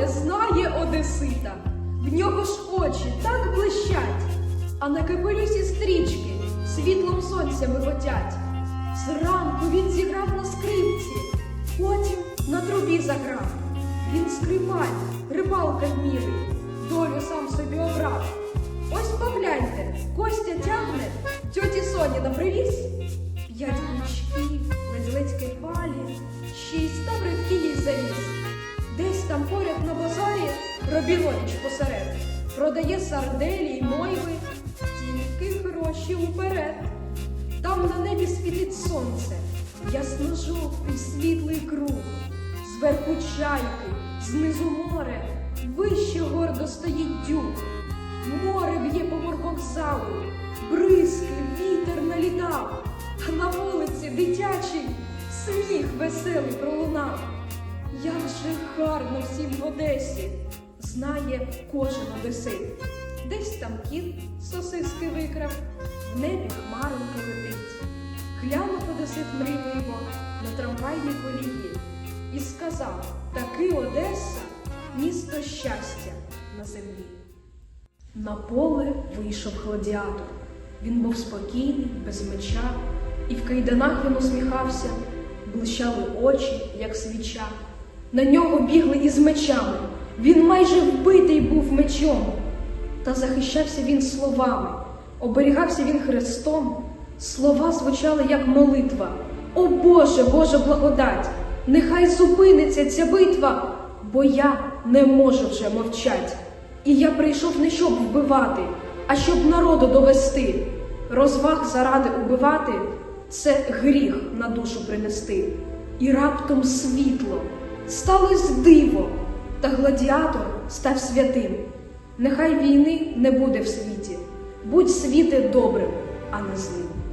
не знає Одесита. В нього ж очі так блищать, а на капелюсі стрічки світлом сонця миготять. Зранку він зіграв на скрипці, потім на трубі заграв. Він скрипаль, рибалка вмілий, долю сам собі обрав. Ось погляньте, Костя тягне, тьоті Соні на привіз. П'ять ключків, базарі Робінович посеред. Продає сарделі й мойви, тільки гроші уперед. Там на небі світить сонце, ясно-жовтий світлий круг. Зверху чайки, знизу море, вище гордо стоїть дюк. Море б'є по моргокзалу, бризки, вітер налітав, а на вулиці дитячий сміх веселий пролунав. Як же гарно всім в Одесі, знає кожен одесит. Десь там кіт сосиски викрав, в небі хмаронька летить. Глянув одесит мрійливо на трамвайній колії і сказав: таки Одеса місто щастя на землі. На поле вийшов гладіатор. Він був спокійний, без меча, і в кайданах він усміхався, блищали очі, як свіча. На нього бігли із мечами. Він майже вбитий був мечом. Та захищався він словами, оберігався він хрестом. Слова звучали як молитва. О Боже, Боже благодать! Нехай зупиниться ця битва, бо я не можу вже мовчать. І я прийшов не щоб вбивати, а щоб народу довести. Розваг заради убивати це гріх на душу принести. І раптом світло, сталось диво, та гладіатор став святим. Нехай війни не буде в світі, будь світи добрим, а не злим.